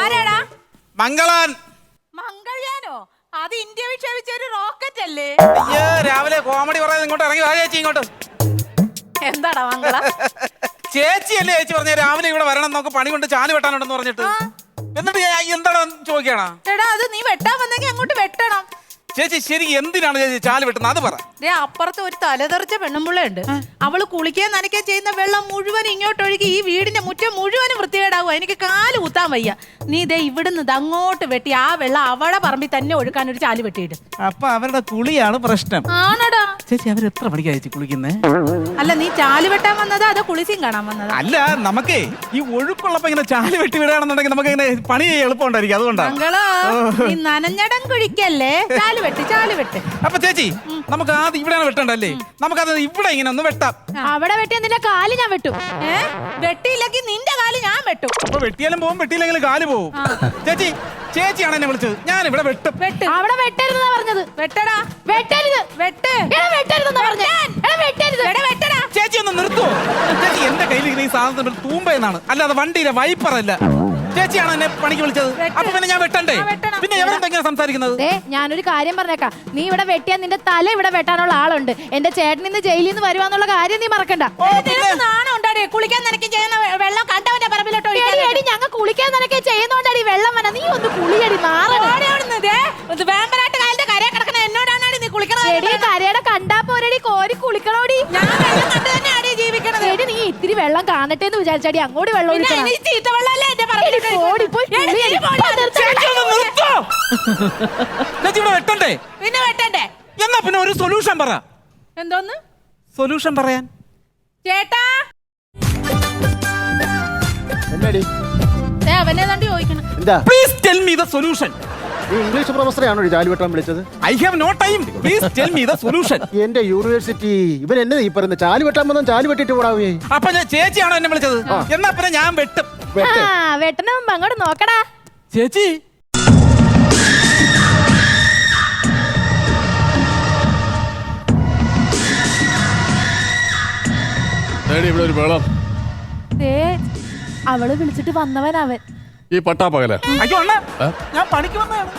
ആരാടാ? മംഗളാൻ. മംഗൾയാനോ? അത് ഇന്ത്യ വിക്ഷേപിച്ച ഒരു റോക്കറ്റ് അല്ലേ? അയ്യോ രാവിലെ കോമഡി പറയാതെ ഇങ്ങോട്ട് ഇറങ്ങി വാ ചേച്ചി ഇങ്ങോട്ട്. എന്താടാ മംഗള? ചേച്ചി അല്ലേ ചേച്ചി പറഞ്ഞ രാവിലെ ഇവിടെ വരണം നമുക്ക് പണി കൊണ്ട് ചാൽ വെട്ടാനുണ്ടെന്ന് പറഞ്ഞിട്ട്. എന്നിട്ട് ഞാൻ എന്താണ് ചോദിക്കണ? എടാ അത് നീ വെട്ടാൻ വന്നെങ്കിൽ അങ്ങോട്ട് വെട്ടണം. ചേച്ചി ശരി എന്തിനാണ് ചേച്ചി ചാൽ വെട്ടുന്നത്? അത് പറ. ദേ അപ്പുറത്ത് ഒരു തലതെറിച്ച പെണ്ണുമ്പുള്ളുണ്ട് അവൾ കുളിക്കാൻ നനയ്ക്കാൻ ചെയ്യുന്ന വെള്ളം മുഴുവൻ ഇങ്ങോട്ടൊഴുകി ഈ വീടിന്റെ മുറ്റം മുഴുവനും വൃത്തികേടാവുക. എനിക്ക് കാൽ കുത്താൻ വയ്യ. നീ ദേ ഇവിടുന്ന് ഇത് അങ്ങോട്ട് വെട്ടി ആ വെള്ളം അവളെ പറമ്പിൽ തന്നെ ഒഴുക്കാൻ ഒരു ചാൽ വെട്ടിയിട്ട് അപ്പൊ അവരുടെ കുളിയാണ് പ്രശ്നം. ആണടാ. ചേച്ചി അവർ എത്ര മണിക്കാ ചേച്ചി കുളിക്കുന്നേ? അല്ല നീ ചാൽ വെട്ടാൻ വന്നതാ അതോ കുളിസിയും കാണാൻ വന്നതാ? അല്ല നമുക്കേ ഈ ഒഴുക്കുള്ളപ്പോ ഇങ്ങനെ ചാൽ വെട്ടി വിടുകയാണെന്നുണ്ടെങ്കിൽ നമുക്ക് ഇങ്ങനെ പണി എളുപ്പമുണ്ടായിരിക്കും. അതുകൊണ്ടാണ് മംഗളോ നീ നനഞ്ഞടം കുഴിക്കല്ലേ? ചാൽ വെട്ട് ചാൽ വെട്ട്. അപ്പൊ ചേച്ചി നമുക്ക് ആദ്യം ഇവിടെയാണ് വെട്ടണ്ടല്ലേ നമുക്കത് ഇവിടെ ഇങ്ങനെ ഒന്ന് വെട്ടാം. അവിടെ വെട്ടിയ നിന്റെ കാൽ ഞാൻ വെട്ടും. ഏ? വെട്ടിയില്ലെങ്കിൽ നിന്റെ കാൽ ഞാൻ വെട്ടും. അപ്പൊ വെട്ടിയാലും പോവും വെട്ടിയില്ലെങ്കിലും കാൽ പോവും. ചേച്ചി ചേച്ചിയാണ് എന്നെ വിളിച്ചത്. ഞാൻ ഇവിടെ വെട്ടും. വെട്ട്. അവിടെ വെട്ടരുതെന്നാ പറഞ്ഞത്. വെട്ടടാ. വെട്ടരുത്. വെട്ട്. വെട്ടരുതെന്നാ പറഞ്ഞത്. വെട്ടരുത്. വെട്ടടാ. ചേച്ചി ഒന്ന് നിർത്തുവോ? ചേച്ചി എന്റെ കയ്യിൽ ഇങ്ങനെ ഈ സാധനം തൂമ്പ എന്നാണ്. അല്ലാതെ വണ്ടിയിലെ വൈപ്പർ അല്ല. ചേച്ചിയാണ് എന്നെ പണിക്ക് വിളിച്ചത്. അപ്പൊ പിന്നെ ഞാൻ വെട്ടണ്ടേ. പിന്നെ എവരെന്തെങ്കിലും സംസാരിക്കുന്നത്? ഞാനൊരു കാര്യം പറഞ്ഞേക്കാം. നീ ഇവിടെ വെട്ടിയാ നിന്റെ തല ഇവിടെ വെട്ടാനുള്ള ആളുണ്ട്. എന്റെ ചേട്ടൻ ഇന്ന് ജയിലിൽ നിന്ന് വരുവാന്നുള്ള കാര്യം നീ മറക്കണ്ട. ഓ, നിനക്ക് നാണം കുളിക്കാൻ നിനക്ക് ചെയ്യുന്ന വെള്ളം കണ്ടവന്റെ പറമ്പിലോട്ട് ഞങ്ങൾ കുളിക്കാൻ നിനക്കെ ചെയ്യുന്നോണ്ടടി വെള്ളം വന നീ ഒന്ന് കുളിയടി വേമ്പനാട്ട് കാലിന്റെ കരയെ എന്നോടാണ് നീ കുളിക്കണത് കരയുടെ കണ്ടാ കോരി കുളിക്കണോടി? ഞാൻ വെള്ളം കണ്ടു തന്നെയാണ് ജീവിക്കണത്. എടി നീ ഇത്തിരി വെള്ളം കാണട്ടെ എന്ന് വിചാരിച്ചടി അങ്ങോട്ട് വെള്ളം പിന്നെ ഒഴിക്കണം. ഇനി ചീത്ത വെള്ളമല്ലേ എന്റെ എടി, പറമ്പിലോട്ട് പോടി, പോയി? ഒഴിക്കുന്നത്? എടി, പോടി. ചേച്ചി ഒന്ന് നിർത്തോ. ചേച്ചി ഇവിടെ വെട്ടണ്ടേ? പിന്നെ വെട്ടണ്ടേ? എന്നാ പിന്നെ ഒരു സൊല്യൂഷൻ പറ. എന്തോന്ന്? സൊല്യൂഷൻ പറയാൻ. ചേട്ടാ? എന്നാടി? ദേ, അവനെ തണ്ടി ചോദിക്കണം. എന്താ? Please tell me the solution English പ്രൊഫസറെയാണോ ജാലിവട്ടം വിളിച്ചത്? I have no time please tell me the solution എന്റെ യൂണിവേഴ്സിറ്റി ഇവൻ എന്നെ ഈ പറയുന്നത് ജാലിവട്ടം വെട്ടാൻ വന്നാൽ ചാലി വെട്ടിട്ട് കൂടാവേ അപ്പൊ ഞാൻ ചേച്ചിയാണോ എന്നെ വിളിച്ചത്? എന്നാ പിന്നെ ഞാൻ വെട്ടും. വെട്ട്. ആ വെട്ടണ മുമ്പ് അങ്ങോട്ട് നോക്കടാ. ചേച്ചി. ഇവിടെ ഒരു വെള്ളം ദേ അവൾ വിളിച്ചിട്ട് വന്നവൻ അവൻ. ഈ പട്ടാ അയ്യോ അണ്ണ ഞാൻ പണിക്ക് വന്നതാണ്.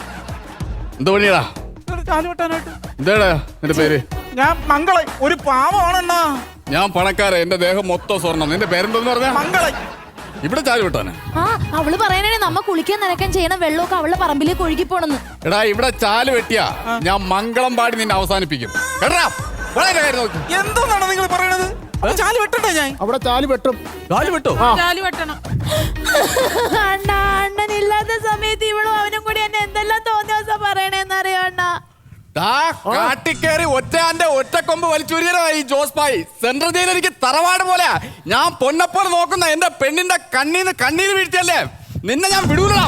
എന്ത് പണിയടാ? ഒരു ചാൽ വെട്ടാനായിട്ട്. എന്താടാ നിന്റെ പേര്? ഞാൻ മംഗള ഒരു പാവമാണെണ്ണാ. ഞാൻ പണക്കാര എന്റെ ദേഹം മൊത്തം സ്വർണം. നിന്റെ പേരെന്തെന്ന് പറഞ്ഞാ? മംഗള. ഇവിടെ ചാരി വിട്ടാനെ. ആ അവൾ പറയണേ നമ്മ കുളിക്കാൻ നനക്കാൻ ചെയ്യണ വെള്ളമൊക്കെ അവളുടെ പറമ്പിലേക്ക് ഒഴുകി പോണെന്ന്. എടാ ഇവിടെ ചാൽ വെട്ടിയാ. ഞാൻ മംഗളം പാടി നിന്നെ അവസാനിപ്പിക്കും. കേട്ടാ? വളരെ കാര്യം നോക്ക്. എന്തോന്നാണ് നിങ്ങൾ പറയണത്? അപ്പൊ ചാൽ വെട്ടണ്ടേ ഞാൻ? അവിടെ ചാലി വെട്ടും. ചാൽ വെട്ടോ? ചാലി വെട്ടണം. അണ്ണ അണ്ണൻ ഇല്ലാത്ത സമയത്ത് ഇവളും അവനും കൂടി എന്നെ എന്തെല്ലാം തോന്നിയ ദിവസം പറയണേന്നറിയോ അണ്ണ? കാട്ടിക്കേറി ഒറ്റാന്റെ ഒറ്റക്കൊമ്പ് വലിച്ചുരിയായി ജോസ് പായി. സെൻട്രൽ ജയിൽ എനിക്ക് തറവാട് പോലെ ഞാൻ പൊന്നപ്പോൾ നോക്കുന്ന എന്റെ പെണ്ണിന്റെ കണ്ണീന്ന് കണ്ണീര് വീഴ്ത്തിയല്ലേ? നിന്നെ ഞാൻ വിടൂലടാ.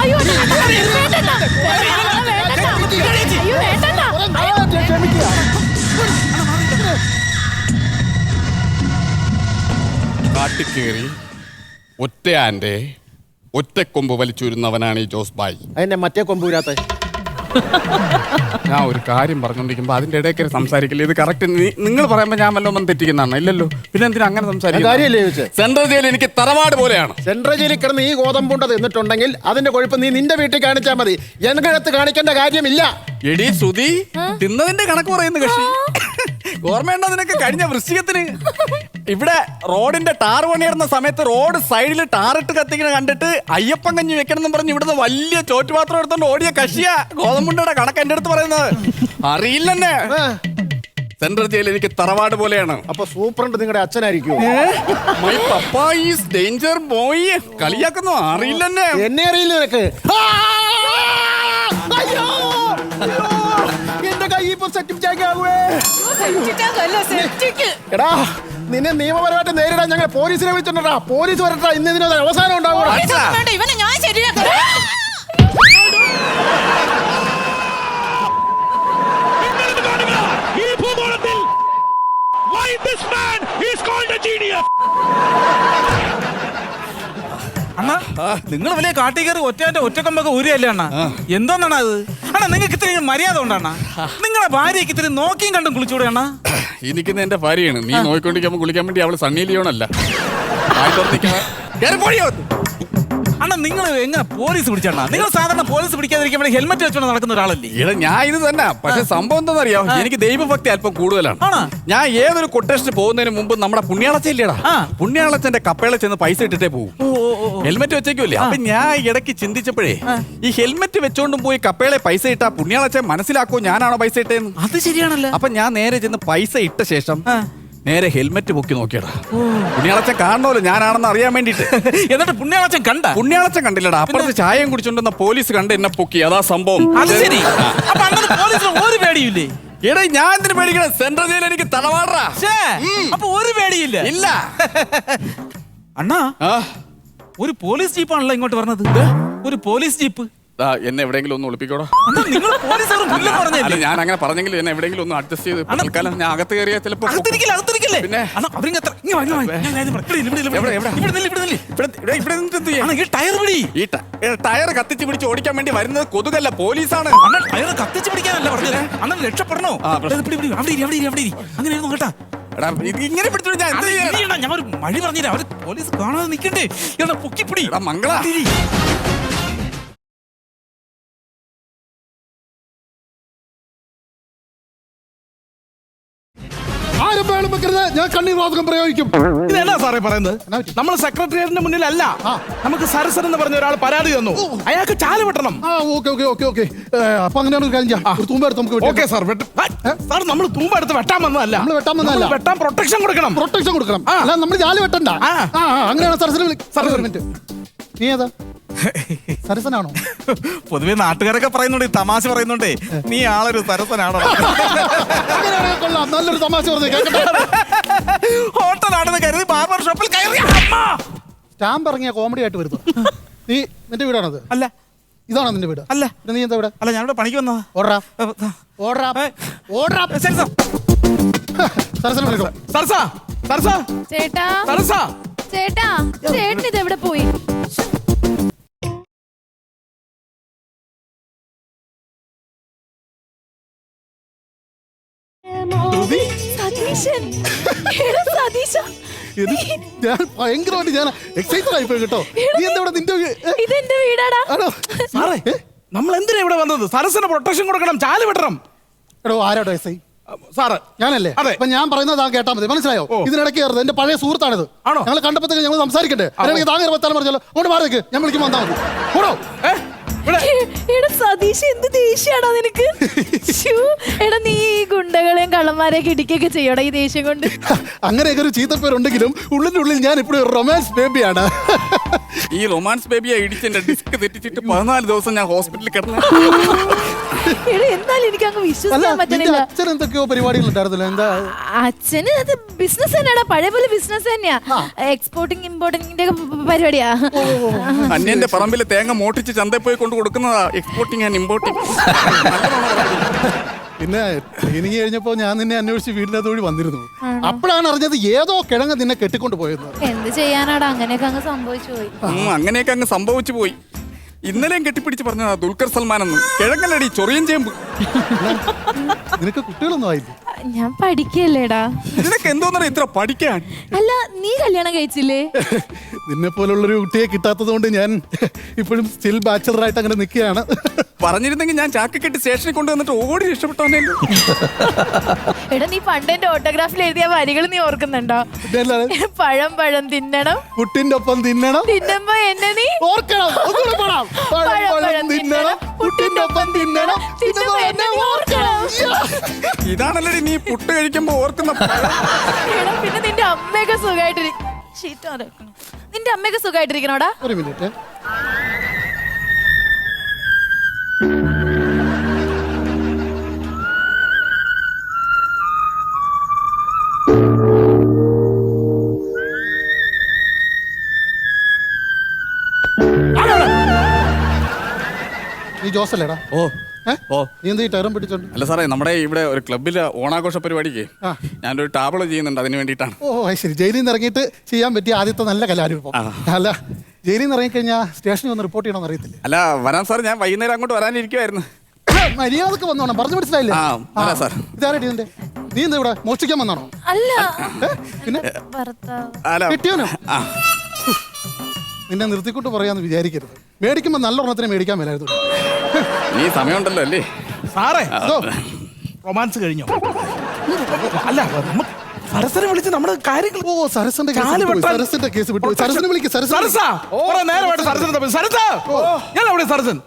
കാട്ടിക്കേറി ഒറ്റയാന്റെ ഒറ്റക്കൊമ്പ് വലിച്ചൂരുന്നവനാണ് ഈ ജോസ് ബായി. അതിന്റെ മറ്റേ കൊമ്പൂരാത്ത ഞാൻ ഒരു കാര്യം പറഞ്ഞോണ്ടിരിക്കുമ്പോ അതിന്റെ ഇടയ്ക്ക് സംസാരിക്കില്ല? ഇത് കറക്റ്റ് നിങ്ങൾ പറയുമ്പോ ഞാൻ വല്ലതും വന്ന് തെറ്റിക്കുന്നതാണ്. ഇല്ലല്ലോ. പിന്നെ എന്തിനാ അങ്ങനെ കാര്യമല്ലേ ചോദിച്ചേ? സെൻട്രൽ ജയിൽ എനിക്ക് തറവാട് പോലെയാണ്. സെൻട്രൽ ജയിലിൽ കിടന്ന് ഈ ഗോതമ്പുണ്ടത് എന്നിട്ടുണ്ടെങ്കിൽ അതിന്റെ കൊഴുപ്പ് നീ നിന്റെ വീട്ടിൽ കാണിച്ചാൽ മതി. എനിക്കടുത്ത് കാണിക്കേണ്ട കാര്യമില്ല. എടി സുതി തിന്നതിന്റെ കണക്ക് പറയുന്നു കക്ഷി. ഓർമ്മയുണ്ടോ നിനക്ക്? കഴിഞ്ഞ വൃശ്ചികത്തിന്. ഇവിടെ റോഡിന്റെ ടാർ പണിയിടുന്ന സമയത്ത് റോഡ് സൈഡിൽ ടാറിട്ട് കത്തിക്കണ കണ്ടിട്ട് അയ്യപ്പൻ കഞ്ഞി വെക്കണം എന്ന് പറഞ്ഞ് ഇവിടുന്ന് വലിയ ചോറ്റുപാത്രം എടുത്തോണ്ട് ഓടിയ കഷിയ ഗോതമ്പുണ്ടയുടെ കണക്ക് എന്റെ അടുത്ത് പറയുന്നത്. അറിയില്ലെന്നെ. സെൻട്രൽ ജയിൽ എനിക്ക് തറവാട് പോലെയാണ്. അപ്പൊ സൂപ്രണ്ട് നിങ്ങളുടെ അച്ഛനായിരിക്കും? My papa is danger boy. കളിയാക്കുന്നു. അറിയില്ലെന്നെ. എന്നെ അറിയില്ല നിനക്ക്! എന്റെ കൈ ഇപ്പൊ സെറ്റിംഗ് എടാ നിന്നെ നിയമപരമായിട്ട് നേരിടാൻ ഞങ്ങൾ പോലീസിനെ വിളിച്ചിട്ടുണ്ടാ പോലീസ് വരട്ടാ ഇന്ന് ഇതിനൊരു അവസാനം ഉണ്ടാവും വേണ്ട ഇവനെ ഞാൻ ശരിയാക്കാം ഈ ഭൂഗോളത്തിൽ why this man is called a genius? അണ്ണാ നിങ്ങൾ വലിയ കാട്ടി കയറി ഒറ്റക്കമ്പൊക്കെ ഒറ്റക്കൊമ്പൊക്കെ ഊരിയല്ലേ അണ്ണ? എന്തോന്നാണ് അത് അണ്ണാ നിങ്ങൾക്ക് ഇത്രയും മര്യാദ ഉണ്ടാണ് നിങ്ങളെ ഭാര്യയ്ക്ക് ഇത്തിരി നോക്കിയും കണ്ടും കുളിച്ചൂടെ അണ്ണാ ഈ നിൽക്കുന്ന എന്റെ ഭാര്യയാണ് നീ നോക്കിക്കൊണ്ടിരിക്കുമ്പോൾ കുളിക്കാൻ വേണ്ടി അവൾ സണ്ണി ലിയോണല്ല. കേറി. അണ്ണാ നിങ്ങൾ എങ്ങനെ പോലീസ് പിടിച്ചണ്ണാ നിങ്ങൾ സാധാരണ പോലീസ് പിടിക്കാതിരിക്കുമ്പോൾ ഹെൽമെറ്റ് വെച്ചോണ്ട് നടക്കുന്ന ഒരാളല്ലേ? എടാ ഞാൻ ഇത് തന്നെ. പക്ഷെ സംഭവം എന്താണെന്നറിയോ? എനിക്ക് ദൈവഭക്തി അല്പം കൂടുതലാണ്. ആണോ? ഞാൻ ഏതൊരു കൊട്ടേഷന് പോകുന്നതിന് മുമ്പ് നമ്മുടെ പുണ്യാളച്ചല്ലേടാ ആ. പുണ്യാളച്ചന്റെ കപ്പേള ചെന്ന് പൈസ ഇട്ടിട്ടേ പോകും ഹെൽമെറ്റ് വെച്ചേക്കുമല്ലേ അപ്പൊ ഞാൻ ഇടയ്ക്ക് ചിന്തിച്ചപ്പോഴേ ഈ ഹെൽമെറ്റ് വെച്ചോണ്ടും പോയി കപ്പേളെ പൈസ ഇട്ടാ പുണ്യാളച്ചൻ മനസ്സിലാക്കോ ഞാനാണോ പൈസ ഇട്ടേന്ന്? അത് ശരിയാണല്ലോ. അപ്പൊ ഞാൻ നേരെ ചെന്ന് പൈസ ഇട്ട ശേഷം നേരെ ഹെൽമെറ്റ് പൊക്കി നോക്കിയടാ. പുണ്യാളച്ചൻ കാണണമല്ലോ ഞാനാണെന്ന് അറിയാൻ വേണ്ടിട്ട് എന്നിട്ട് പുണ്യാളച്ചൻ കണ്ട? പുണ്യാളച്ചൻ കണ്ടില്ലടാ. അപ്പുറത്ത് ചായം കുടിച്ചോണ്ടെന്ന പോലീസ് കണ്ട് എന്നെ പൊക്കി. അതാ സംഭവം. അത് ശരി. അപ്പൊ അണ്ണന് പോലീസിന് ഒരു പേടിയില്ലേ എടാ ഞാൻ എന്തിനു പേടിക്കണം? സെൻട്രൽ ജയിൽ എനിക്ക് തടവാടാ അപ്പൊ ഒരു പേടിയില്ല. ഇല്ല. അണ്ണാ ആ, ഒരു പോലീസ് ജീപ്പാണല്ലോ ഇങ്ങോട്ട് പറഞ്ഞത് ഒരു പോലീസ് ജീപ്പ്. ദാ, എന്നെ എവിടെയെങ്കിലും ഒന്ന് ഒളിപ്പിക്കോടാ. അണ്ണാ നിങ്ങൾ പോലീസ് മുന്നിൽ അല്ല പറഞ്ഞല്ലേ ഞാൻ അങ്ങനെ പറഞ്ഞെങ്കിലും എന്നെ എവിടെയെങ്കിലും ഒന്ന് അഡ്ജസ്റ്റ് ചെയ്ത് തൽക്കാലം ഞാൻ അകത്ത് കയറിയാ ചിലപ്പോ അകത്തിരിക്കില്ല പിന്നെ? അണ്ണാ അവരിങ്ങ് എത്ര ഇങ്ങ് വാ, ഇങ്ങ് ഞാൻ കാര്യം പറയാം. ഇവിടെ ഇല്ല, ഇവിടെ എവിടെ, എവിടെ? ഇവിടെ നില്ല്, ഇവിടെ നില്ല്. ഇവിടെ ഇവിടെ ഇവിടെ എന്ത് ചെയ്യാൻ? അണ്ണാ ഈ ടയർ പിടി ഈ ട- ഏ, ടയർ കത്തിച്ച് പിടിച്ച് ഓടിക്കാൻ വേണ്ടി വരുന്നത് കൊതുകല്ല പോലീസാണ് അണ്ണാ ടയർ കത്തിച്ച് പിടിക്കാനല്ല പറഞ്ഞത് രക്ഷപ്പെടണോ ആ, പ്രശ്നം. പിടി, പിടി. അവിടെ ഇരി, അവിടെ ഇരി, അവിടെ ഇരി. അങ്ങനെ ഇരുന്നു കേട്ടാ എടാ ഇത് ഇങ്ങനെ ഞാൻ എന്ത് അണ്ണാ, ചെയ്യാനാ? ഇരിയണ്ണാ, ഞാൻ ഒരു മഴ പറഞ്ഞില്ല അവർ പോലീസ് കാണാതെ നിക്കണ്ടേ എടാ പൊക്കിപ്പിടി എടാ മംഗള ഇരി. വെക്കരുത് ഞാൻ കണ്ണീർ വാതകം പ്രയോഗിക്കും. ഇതെന്നാ സാറേ പറയുന്നത്? നമ്മൾ സെക്രട്ടേറിയറ്റിന്റെ മുന്നിലല്ല. അല്ല നമുക്ക് സരസൻ എന്ന് പറഞ്ഞ ഒരാൾ പരാതി തന്നു. അയാൾക്ക് ചാല വെട്ടണം. ആ ഓക്കെ ഓക്കെ ഓക്കെ ഓക്കെ. അപ്പൊ അങ്ങനെയാണ് ഒരു കാര്യം ചെയ്യാം. ഒരു തൂമ്പ എടുത്ത് നമുക്ക് ഓക്കെ സാർ സാർ നമ്മൾ തൂമ്പ എടുത്ത് വെട്ടാൻ വന്നതല്ല. നമ്മൾ വെട്ടാൻ വന്നതല്ല. വെട്ടാൻ പ്രൊട്ടക്ഷൻ കൊടുക്കണം. പ്രൊട്ടക്ഷൻ കൊടുക്കണം. അല്ല നമ്മൾ ജാലി വെട്ടണ്ട. ആ. അങ്ങനെയാണ് നീ ഏതാ? സരസനാണോ? പൊതുവെ നാട്ടുകാരൊക്കെ പറയുന്നുണ്ട് തമാശ പറയുന്നുണ്ടേ. നീ ആളൊരു സരസനാണോ? അങ്ങനെയാണെങ്കിൽ കൊള്ളാം. നല്ലൊരു തമാശ പറഞ്ഞു ഹോട്ടലാണെന്ന് കരുതി ബാർബർ ഷോപ്പിൽ കയറി. അമ്മ! സ്റ്റാമ്പ് ഇറങ്ങിയ കോമഡി ആയിട്ട് വരുന്നു നീ നിന്റെ വീടാണത്? അല്ല. ഇതാണോ നിന്റെ വീട്? അല്ല. നീ എന്താ ഇവിടെ? അല്ല ഞാനിവിടെ പണിക്ക് വന്നതാ. ഓർഡറാ ഓർഡറാ ഓർഡറാ വിളിക്കോ. സർസാ സർസാ ചേട്ടാ. സരസ. ചേട്ടാ. ചേട്ടൻ ഇത് എവിടെ പോയി സതീശൻ. എടാ സതീശ ഇത് ഞാൻ ഭയങ്കരമായിട്ട് ഞാൻ എക്സൈറ്റഡ് ആയിപ്പോയി കേട്ടോ. നീ എന്താ ഇവിടെ നിന്റെ? ഇതെന്റെ വീടാടാ. ആണോ? സാറേ നമ്മൾ എന്തിനാ ഇവിടെ വന്നത്? സരസിന് പ്രൊട്ടക്ഷൻ കൊടുക്കണം ചാല വിടണം. എടോ ആരോട്ടോ എസ് ഐ സാറ്. ഞാനല്ലേ? അതെ. അപ്പൊ ഞാൻ പറയുന്നത് കേട്ടാ മതി. മനസ്സിലായോ? ഇതിനിടയ്ക്ക് കയറുന്നത് എന്റെ പഴയ സുഹൃത്താണിത്. ആണോ? ഞങ്ങൾ കണ്ടപ്പോഴത്തേക്ക് ഞങ്ങൾ സംസാരിക്കട്ടെ അല്ലെങ്കിൽ താങ്കൾ പറഞ്ഞല്ലോ അങ്ങോട്ട് മാറിയേക്ക് ഞാൻ വിളിക്കുമ്പോൾ വന്നാൽ മതി. കൂടോ എടാ സതീഷ് എന്ത് ദേഷ്യാടാ നിനക്ക്? ശ്ശൂ, എടാ നീ ഈ ഗുണ്ടകളെയും കള്ളന്മാരെയൊക്കെ ഇടിക്കൊക്കെ ചെയ്യടാ ഈ ദേഷ്യം കൊണ്ട്? അങ്ങനെയൊക്കെ ഒരു ചീത്തപ്പേരുണ്ടെങ്കിലും ഉള്ളിന്റെ ഉള്ളിൽ ഞാൻ ഇപ്പോഴും ഒരു റൊമാൻസ് ബേബിയാണ് ഈ റൊമാൻസ് ബേബിയെ ഇടിച്ചെന്റെ ഡിസ്ക് തെറ്റിച്ചിട്ട് പതിനാല് ദിവസം ഞാൻ ഹോസ്പിറ്റലിൽ കിടന്നു. എന്നാലും എനിക്ക് അങ്ങ് വിശ്വസിക്കാൻ പറ്റുന്നില്ല അച്ഛൻ എന്തൊക്കെയോ പരിപാടികൾ ഉണ്ടായിരുന്നല്ലോ എന്താ? അച്ഛന് അത് ബിസിനസ് തന്നെയാടാ പഴയ പോലെ ബിസിനസ് തന്നെയാ. എക്സ്പോർട്ടിങ് ഇമ്പോർട്ടിങ്ങിന്റെ പരിപാടിയാ. അന്യന്റെ പറമ്പിലെ തേങ്ങ മോട്ടിച്ച് ചന്തയിൽ പോയി കൊണ്ട് കൊടുക്കുന്നതാ എക്സ്പോർട്ടിങ് ആൻഡ് ഇമ്പോർട്ടിങ് പിന്നെ ട്രെയിനിങ് കഴിഞ്ഞപ്പോ ഞാൻ നിന്നെ അന്വേഷിച്ച് വീടിന്റെ അതുവഴി വന്നിരുന്നു. അപ്പോഴാണ് അറിഞ്ഞത് ഏതോ കിഴങ്ങ് നിന്നെ കെട്ടിക്കൊണ്ട് പോയത് എന്ത് ചെയ്യാനാടാ അങ്ങനെയൊക്കെ അങ്ങ് സംഭവിച്ചു പോയി. അങ്ങനെയൊക്കെ അങ്ങ് സംഭവിച്ചു പോയി. ഇന്നലെയും കെട്ടിപ്പിടിച്ച് പറഞ്ഞ ദുൽഖർ സൽമാൻ എന്ന് കിഴങ്ങലടി ചൊറിയൻ ചേമ്പ്. നിനക്ക് കുട്ടികളൊന്നും ആയില്ലേ? ഞാൻ പഠിക്കല്ലേടാ. നിനക്ക് എന്തോന്നറിയ ഇത്ര പഠിക്കാൻ? അല്ല നീ കല്യാണം കഴിച്ചില്ലേ? നിന്നെ പോലുള്ളൊരു കുട്ടിയെ കിട്ടാത്തത് കൊണ്ട് ഞാൻ ഇപ്പോഴും സ്റ്റിൽ ബാച്ചലറായിട്ട് അങ്ങനെ നിൽക്കുകയാണ്. പറഞ്ഞിരുന്നെങ്കിൽ ഞാൻ ചാക്കി കെട്ടി സ്റ്റേഷനിൽ കൊണ്ടുവന്നിട്ട് ഓടി രക്ഷപ്പെട്ടോന്നല്ലോ എടാ നീ പണ്ട് എന്റെ ഓട്ടോഗ്രാഫിൽ എഴുതിയ വരികൾ നീ ഓർക്കുന്നുണ്ടോ? പഴം പഴം തിന്നണം. പുട്ടിന്റെ ഒപ്പം തിന്നണം. തിന്നുമ്പോ എന്നെ നീ ഓർക്കണം. പഴം പഴം തിന്നണം. പുട്ടിന്റെ ഒപ്പം തിന്നണം. തിന്നുമ്പോ എന്നെ ഓർക്കണം. ഇതാണല്ലേ നീ പുട്ട് കഴിക്കുമ്പോ ഓർക്കുന്ന. എടാ പിന്നെ നിന്റെ അമ്മയൊക്കെ സുഖമായിട്ടിരി ഷീറ്റ് അടക്കണം നിന്റെ അമ്മയൊക്കെ സുഖമായിട്ടിരിക്കണോടാ ഒരു മിനിറ്റ്. ജോസല്ലേടാ ഓ. ഓ. നീ എന്ത് ടയറും പിടിച്ചോണ്ട്? അല്ല സാറേ നമ്മുടെ ഇവിടെ ഒരു ക്ലബിലെ ഓണാഘോഷ പരിപാടിക്ക്. ഞാനൊരു ടാബ്ലോ ചെയ്യുന്നുണ്ട് അതിന് വേണ്ടിയിട്ടാണ്. ഓ ശരി. ജയിലിൽ നിന്ന് ഇറങ്ങിയിട്ട് ചെയ്യാൻ പറ്റിയ ആദ്യത്തെ നല്ല കലാരൂപം. അല്ല ജയിലിൽ നിന്ന് ഇറങ്ങിക്കഴിഞ്ഞാൽ സ്റ്റേഷനിൽ വന്ന് റിപ്പോർട്ട് ചെയ്യണമെന്ന് അറിയത്തില്ല? അല്ല വരാൻ സാർ ഞാൻ വൈകുന്നേരം അങ്ങോട്ട് വരാനിരിക്കുമായിരുന്നു മര്യാദയ്ക്ക് വന്നോണം. പറഞ്ഞു മനസ്സിലായില്ലേ. ഇതാരടി നിന്റെ? നീ എന്താ ഇവിടെ മോഷ്ടിക്കാൻ വന്നാണോ? അല്ല. പിന്നെ? കെട്ടിയോനോ? നിന്നെ നിർത്തിക്കൊണ്ട് പറയാന്ന് വിചാരിക്കരുത്. മേടിക്കുമ്പോൾ നല്ല ഒരെണ്ണത്തിന് മേടിക്കാൻ മേലായിരുന്നു. നീ സമയമുണ്ടല്ലോ അല്ലേ? സാറേ റൊമാൻസ് കഴിഞ്ഞോ? അല്ല നമ്മ സരസനെ വിളിച്ച് നമ്മുടെ കാര്യങ്ങൾ ഓ സരസന്റെ കേസ് ചാൽ വിട്ടുപോയി. വെട്ടാൻ- സരസന്റെ കേസ് വിട്ടു സരസനെ വിളിക്ക് സരസ സരസാ കുറെ നേരമായിട്ട് സരസൻ തപ്പി. സരസ ഞാൻ എവിടെ സരസൻ?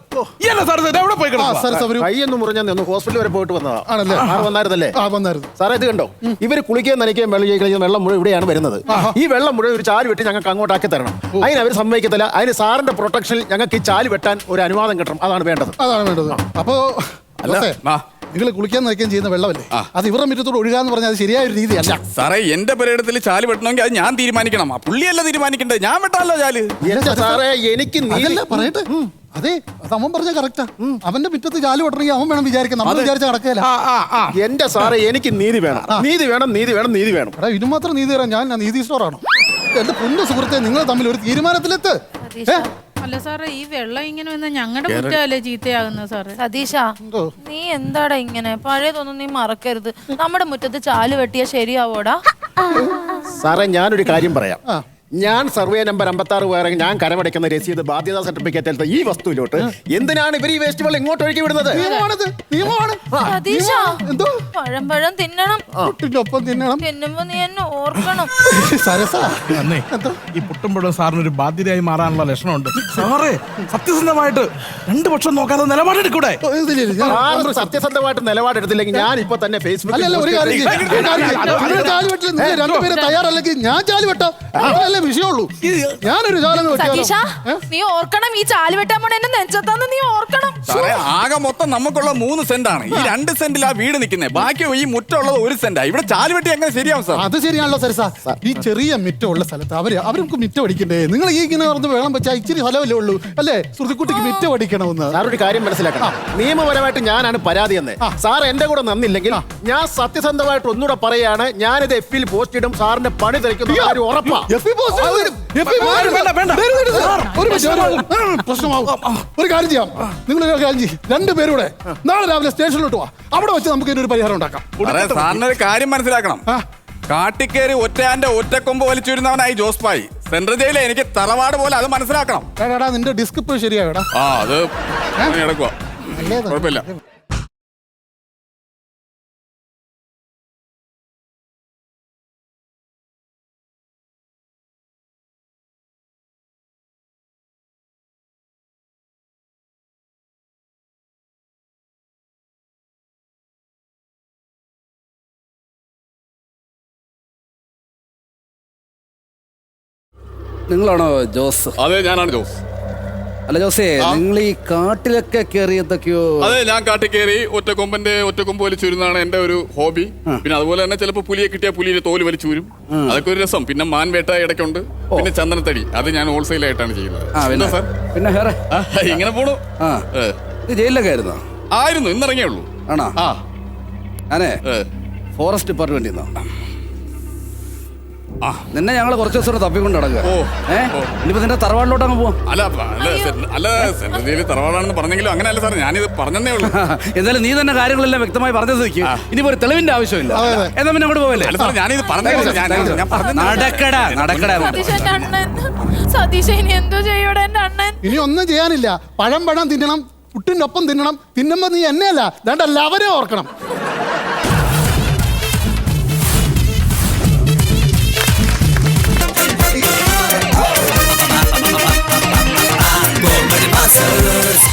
ഈ അല്ല സരസൻ? എവിടെ പോയി ആ കിടക്കുവാ? സരസ ഒരു കൈയൊന്നും മുറിഞ്ഞാൽ ഒന്ന് ഹോസ്പിറ്റലിൽ വരെ പോയിട്ട് വന്നതാ. ആണല്ലേ? ആ വന്നായിരുന്നല്ലേ? ആ വന്നായിരുന്നു. സാറേ ഇത് കണ്ടോ? ഇവർ കുളിക്കുകയും നനയ്ക്കുകയും വെള്ളം കഴിക്കുന്ന വെള്ളം മുഴുവൻ ഇവിടെയാണ് വരുന്നത്. ഈ വെള്ളം മുഴുവൻ ഒരു ചാൽ വെട്ടി ഞങ്ങൾക്ക് അങ്ങോട്ടാക്കി തരണം. അതിന് അവർ സമ്മതിക്കത്തില്ല. അതിന് സാറിന്റെ പ്രൊട്ടക്ഷനിൽ ഞങ്ങൾക്ക് ഈ ചാൽ വെട്ടാൻ ഒരു അനുവാദം കിട്ടണം. അതാണ് വേണ്ടത്. അതാണ് വേണ്ടത്. അപ്പോ ആ. നിങ്ങൾ കുളിക്കാൻ നോക്കുകയും ചെയ്യുന്ന വെള്ളമല്ലേ? അത് ഇവരുടെ മുറ്റത്തോട് ഒഴുകാന്ന് പറഞ്ഞാൽ അത് ശരിയായ ഒരു രീതിയല്ല. സാറേ എന്റെ പരേഡത്തിൽ ചാൽ വെട്ടണമെങ്കിൽ അത് ഞാൻ തീരുമാനിക്കണം. ആ പുള്ളിയല്ല തീരുമാനിക്കണ്ടേ? ഞാൻ വെട്ടാല്ലോ ചാൽ. സാറേ എനിക്ക് അതല്ല പറയട്ടെ. അതെ അത് അവൻ പറഞ്ഞ കറക്റ്റാ അവന്റെ മുറ്റത്ത് ചാൽ വെട്ടണമെങ്കിൽ അവൻ വേണം വിചാരിക്കാൻ. നമ്മൾ വിചാരിച്ച ആ എന്റെ സാറേ എനിക്ക് നീതി വേണം. നീതി വേണം നീതി വേണം നീതി വേണം. എടാ ഇത് മാത്രം നീതി തരാൻ ഞാൻ നീതി സ്റ്റോറാണോ? എന്റെ പൊന്നു സുഹൃത്തെ നിങ്ങൾ തമ്മിൽ ഒരു തീരുമാനത്തിലെത്ത്. ഏ? അല്ല സാറേ ഈ വെള്ളം ഇങ്ങനെ വന്ന ഞങ്ങളുടെ കുറ്റമല്ലേ ചീത്തയാകുന്നത് സാറേ? സതീഷ നീ എന്താടാ ഇങ്ങനെ? പഴയതൊന്നും നീ മറക്കരുത്. നമ്മുടെ മുറ്റത്ത് ചാൽ വെട്ടിയാ ശരിയാവോടാ? സാറേ ഞാനൊരു കാര്യം പറയാം. ഞാൻ സർവേ നമ്പർ അമ്പത്തി ആറ് വേറെ ഞാൻ കരമടയ്ക്കുന്ന രസീത് ബാധ്യതാ സർട്ടിഫിക്കറ്റ് എടുത്ത ഈ വസ്തുവിലോട്ട് എന്തിനാണ് ഇവർ ഈ വേസ്റ്റ് വെള്ളം ഇങ്ങോട്ട് ഒഴുക്കി വിടുന്നത് നിയമമാണിത് നിയമമാണ് സതീഷ എന്തോ പഴം പഴം തിന്നണം കുട്ടിക്കൊപ്പം ഒപ്പം തിന്നണം തിന്നുമ്പോ നീ എന്നെ ഓർക്കണം സരസ അന്നേ ഈ പുട്ടുമ്പഴം സാറിന് ഒരു ബാധ്യതയായി മാറാനുള്ള ലക്ഷണമുണ്ട് സാറേ സത്യസന്ധമായിട്ട് രണ്ടു പക്ഷം നോക്കാതെ നിലപാടെടുക്കൂടെ ഓ, ഞാൻ- സാറ് സത്യസന്ധമായിട്ട് നിലപാടെടുത്തില്ലെങ്കിൽ ഞാൻ ഇപ്പൊ തന്നെ അല്ലല്ല ഒരു കാര്യം ചെയ്യ്. ഫേസ്ബുക്കിൽ ഒരു കാര്യം ചെയ്യ്. നിങ്ങൾ ചാൽ വെട്ടില്ല നിങ്ങൾ രണ്ടുപേരെ തയ്യാറല്ലെങ്കിൽ ഞാൻ ചാൽ അതല്ലേ വിഷയമുള്ളൂ. ഞാനൊരു സതീഷ നീ ഓർക്കണം ഈ ചാൽ വെട്ടാൻ പോണ എന്നെ നെഞ്ചത്താന്ന് നീ ഓർക്കണം. സാറേ ആകെ മൊത്തം നമുക്കുള്ള മൂന്ന് സെന്റ് ആണ് ഈ രണ്ട് സെന്റിൽ ആ വീട് നിൽക്കുന്നത് ബാക്കി ഈ മുറ്റുള്ളത് ഒരു സെന്റാ. ഇവിടെ ചാൽ വെട്ടി എങ്ങനെ ശരിയാവും സാർ? അത് ശരിയാണല്ലോ സാർ ഈ ചെറിയ മിറ്റമുള്ള സ്ഥലത്ത് അവർ അവർക്ക് മിറ്റം അടിക്കണ്ടേ? നിങ്ങൾ ഈ ഇങ്ങനെ പറഞ്ഞ് വേളം വെച്ചാൽ ഇച്ചിരി സ്ഥലമല്ലേ ഉള്ളൂ? അല്ലേ? ശ്രുതിക്കുട്ടിക്ക് മിറ്റം അടിക്കണമെന്ന്. സാറൊരു ഒരു കാര്യം മനസ്സിലാക്കണം. നിയമപരമായിട്ട് ഞാനാണ് പരാതി എന്ന് സാർ എന്റെ കൂടെ നന്നില്ലെങ്കിൽ ഞാൻ സത്യസന്ധമായിട്ട് ഒന്നുകൂടെ പറയാണ് ഞാനിത് എഫിൽ പോസ്റ്റ് ഇടും സാറിന്റെ പണി തിരക്കുന്ന സാർ. ഒരു മിനിറ്റ്, ഒരു മിനിറ്റ്. ഒരു കാര്യം ചെയ്യാം. നിങ്ങൾ ഒരു കാര്യം ചെയ്യും. രണ്ടുപേരൂടെ നാളെ രാവിലെ സ്റ്റേഷനിലോട്ട് വാ. അവിടെ വെച്ച് നമുക്ക് ഇതിനൊരു പരിഹാരം ഉണ്ടാക്കാം. സാറേ സാറിന് ഒരു കാര്യം മനസ്സിലാക്കണം. കാട്ടിക്കേറി ഒറ്റയാന്റെ ഒറ്റക്കൊമ്പ് വലിച്ചിരുന്നവനായി ജോസ് പായി സെൻട്രൽ ജയിലെ എനിക്ക് തറവാട് പോലെ അത് മനസ്സിലാക്കണം. നിന്റെ ഡിസ്ക് ഇപ്പൊ ശരിയാടാ ആ അത് കുഴപ്പമില്ല. നിങ്ങളാണോ ജോസ്? അതെ ഞാനാണ് ജോസ്. അല്ല ജോസേ നിങ്ങൾ ഈ കാട്ടിലൊക്കെ കയറി എന്തൊക്കെയോ അതെ ഞാൻ കാട്ടിൽ കയറി ഒറ്റക്കൊമ്പന്റെ ഒറ്റക്കൊമ്പ് വലിച്ചൂരുന്നതാണ് എന്റെ ഒരു ഹോബി. പിന്നെ അതുപോലെ തന്നെ ചിലപ്പോൾ പുലിയെ കിട്ടിയ പുലിയുടെ തോൽ വലിച്ചൂരും അതൊക്കെ ഒരു രസം. പിന്നെ മാൻവേട്ട ഇടയ്ക്കുണ്ട്. പിന്നെ ചന്ദനത്തടി. അത് ഞാൻ ഹോൾസെയിൽ ആയിട്ടാണ് ചെയ്യുന്നത് പിന്നെ. ഇങ്ങനെ പോണു. ജയിലിലൊക്കെ ആയിരുന്നോ? ആയിരുന്നു. ഇന്നിറങ്ങിയേ ഉള്ളൂ. ആണോ? ആ. ഞാനേ ഫോറസ്റ്റ് ഡിപ്പാർട്ട്മെന്റിൽ നിന്നോ. ആ. നിന്നെ ഞങ്ങൾ കുറച്ച് ദിവസം തപ്പി തപ്പിക്കൊണ്ട് നടക്കുക. ഓ. ഏ? ഇനിയിപ്പോ നിന്റെ തറവാട്ടിലോട്ട് അങ്ങ് പോവാം. അല്ല അല്ല അല്ല സെൻട്രൽ തറവാടാണെന്ന് പറഞ്ഞെങ്കിലും അങ്ങനെയല്ല സാർ ഞാനിത് പറഞ്ഞതേ ഉള്ളൂ. എന്തായാലും നീ തന്നെ കാര്യങ്ങളെല്ലാം വ്യക്തമായി പറഞ്ഞത് നിൽക്കും ഇനിയിപ്പോ ഒരു തെളിവിന്റെ ആവശ്യമില്ല. എന്നാ പിന്നെ അങ്ങോട്ട് പോവല്ലേ? അല്ല സാർ ഞാനിത് പറഞ്ഞതേ ഉള്ളൂ. ഞാൻ ഞാൻ പറഞ്ഞതേ നടക്കടാ നടക്കടാ. സതീഷ ഇനി എന്തോ ചെയ്യൂടെ എന്റെ അണ്ണൻ? ഇനി ഒന്നും ചെയ്യാനില്ല. പഴം പഴം തിന്നണം പുട്ടിന്റെ ഒപ്പം തിന്നണം. തിന്നുമ്പോ നീ എന്നെയല്ല. ദണ്ടല്ല അവരെ ഓർക്കണം. Lazarus